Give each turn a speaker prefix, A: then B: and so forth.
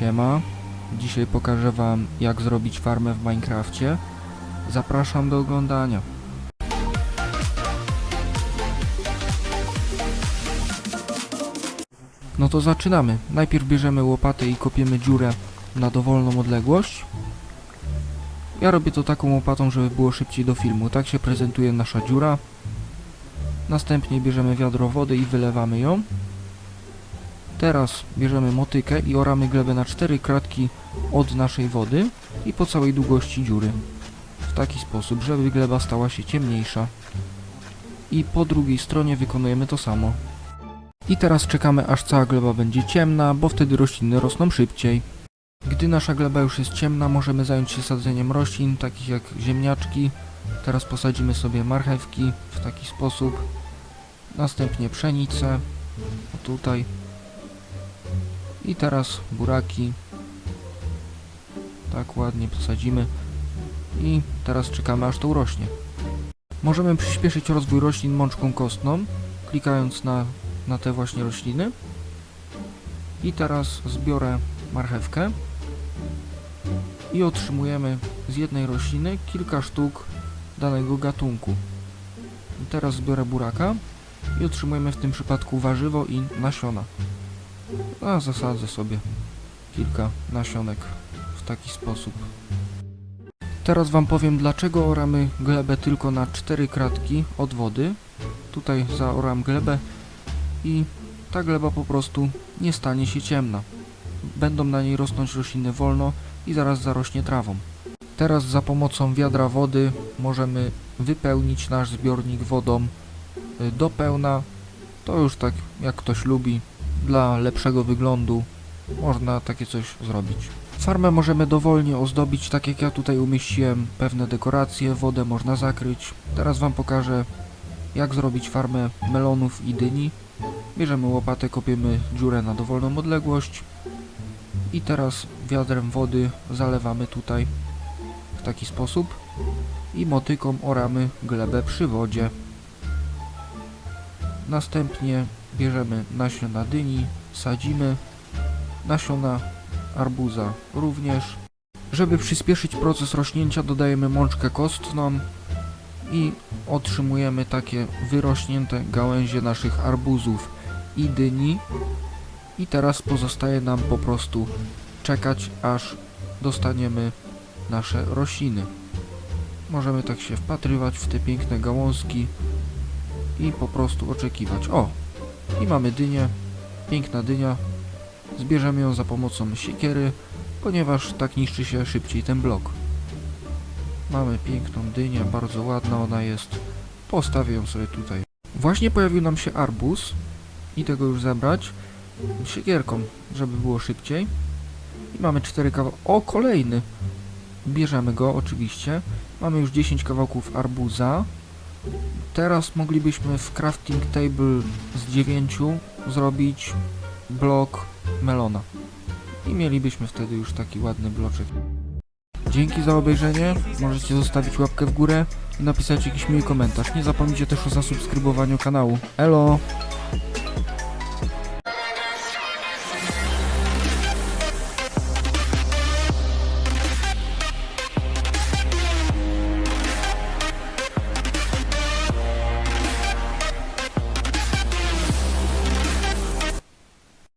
A: Siema. Dzisiaj pokażę wam jak zrobić farmę w Minecrafcie. Zapraszam do oglądania. No to zaczynamy. Najpierw bierzemy łopatę i kopiemy dziurę na dowolną odległość. Ja robię to taką łopatą, żeby było szybciej do filmu. Tak się prezentuje nasza dziura. Następnie bierzemy wiadro wody i wylewamy ją. Teraz bierzemy motykę i oramy glebę na cztery kratki od naszej wody i po całej długości dziury. W taki sposób, żeby gleba stała się ciemniejsza. I po drugiej stronie wykonujemy to samo. I teraz czekamy aż cała gleba będzie ciemna, bo wtedy rośliny rosną szybciej. Gdy nasza gleba już jest ciemna, możemy zająć się sadzeniem roślin, takich jak ziemniaczki. Teraz posadzimy sobie marchewki w taki sposób. Następnie pszenicę. O tutaj. I teraz buraki. Tak ładnie posadzimy. I teraz czekamy aż to urośnie. Możemy przyspieszyć rozwój roślin mączką kostną, klikając na, na te właśnie rośliny. I teraz zbiorę marchewkę i otrzymujemy z jednej rośliny kilka sztuk danego gatunku. I teraz zbiorę buraka i otrzymujemy w tym przypadku warzywo i nasiona. A zasadzę sobie kilka nasionek w taki sposób. Teraz wam powiem dlaczego oramy glebę tylko na cztery kratki od wody. Tutaj zaoram glebę i ta gleba po prostu nie stanie się ciemna. Będą na niej rosnąć rośliny wolno i zaraz zarośnie trawą. Teraz za pomocą wiadra wody możemy wypełnić nasz zbiornik wodą y, do pełna. To już tak jak ktoś lubi. Dla lepszego wyglądu można takie coś zrobić. Farmę możemy dowolnie ozdobić, tak jak ja tutaj umieściłem pewne dekoracje, wodę można zakryć. Teraz Wam pokażę jak zrobić farmę melonów i dyni. Bierzemy łopatę, kopiemy dziurę na dowolną odległość i teraz wiadrem wody zalewamy tutaj w taki sposób i motyką oramy glebę przy wodzie. Następnie bierzemy nasiona dyni, sadzimy, nasiona arbuza również. Żeby przyspieszyć proces rośnięcia dodajemy mączkę kostną i otrzymujemy takie wyrośnięte gałęzie naszych arbuzów i dyni. I teraz pozostaje nam po prostu czekać aż dostaniemy nasze rośliny. Możemy tak się wpatrywać w te piękne gałązki i po prostu oczekiwać. O! I mamy dynię. Piękna dynia. Zbierzemy ją za pomocą siekiery, ponieważ tak niszczy się szybciej ten blok. Mamy piękną dynię, bardzo ładna ona jest. Postawię ją sobie tutaj. Właśnie pojawił nam się arbuz i tego już zebrać siekierką, żeby było szybciej. I mamy cztery kawał... O, kolejny! Bierzemy go oczywiście. Mamy już 10 kawałków arbuza. Teraz moglibyśmy w crafting table z 9 zrobić blok melona. I mielibyśmy wtedy już taki ładny bloczek. Dzięki za obejrzenie. Możecie zostawić łapkę w górę i napisać jakiś miły komentarz. Nie zapomnijcie też o zasubskrybowaniu kanału. Elo!